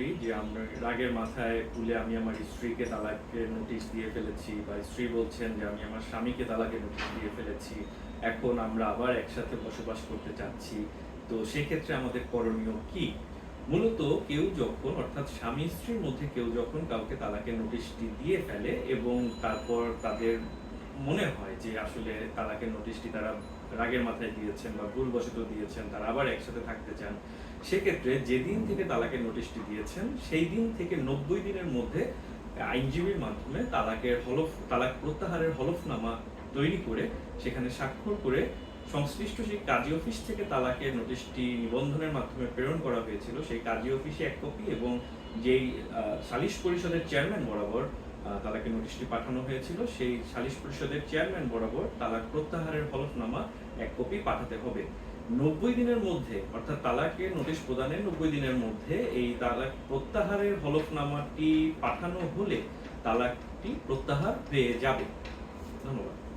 স্ত্রী যে আমরা রাগের মাথায় তুলে আমি আমার স্ত্রীকে তালাকের নোটিশ দিয়ে ফেলেছি বা স্ত্রী বলছেন যে আমি আমার স্বামীকে তালাকের নোটিশ দিয়ে ফেলেছি, এখন আমরা আবার একসাথে বসবাস করতে চাচ্ছি। তো সেক্ষেত্রে আমাদের করণীয় কি? মূলত কেউ যখন, অর্থাৎ স্বামী স্ত্রীর মধ্যে কেউ যখন কাউকে তালাকের নোটিশটি দিয়ে ফেলে এবং তারপর তাদের মনে হয় যে আসলে তালাকের নোটিশটি তারা রাগের মাথায় দিয়েছেন বা ভুলবশত দিয়েছেন, তারা আবার একসাথে থাকতে চান, সেক্ষেত্রে যেদিন থেকে তালাকের নোটিশটি দিয়েছেন, সেই দিন থেকে নব্বই দিনের মধ্যে আইনজীবীর মাধ্যমে তালাকের হলফ, তালাক প্রত্যাহারের হলফনামা তৈরি করে সেখানে স্বাক্ষর করে সংশ্লিষ্ট সেই কাজী অফিস থেকে তালাকের নোটিশটি নিবন্ধনের মাধ্যমে প্রেরণ করা হয়েছিল। সেই কাজী অফিসে এক কপি এবং যেই সালিশ পরিষদের চেয়ারম্যান বরাবর আহ, তালাকের নোটিশটি পাঠানো হয়েছিল। সেই সালিশ পরিষদের চেয়ারম্যান বরাবর তালাক প্রত্যাহারের হলফনামা এক কপি পাঠাতে হবে। নব্বই দিনের মধ্যে অর্থাৎ তালাকে নোটিশ প্রদানের নব্বই দিনের মধ্যে এই তালাক প্রত্যাহারের হলফনামাটি পাঠানো হলে তালাকটি প্রত্যাহার পেয়ে যাবে। ধন্যবাদ।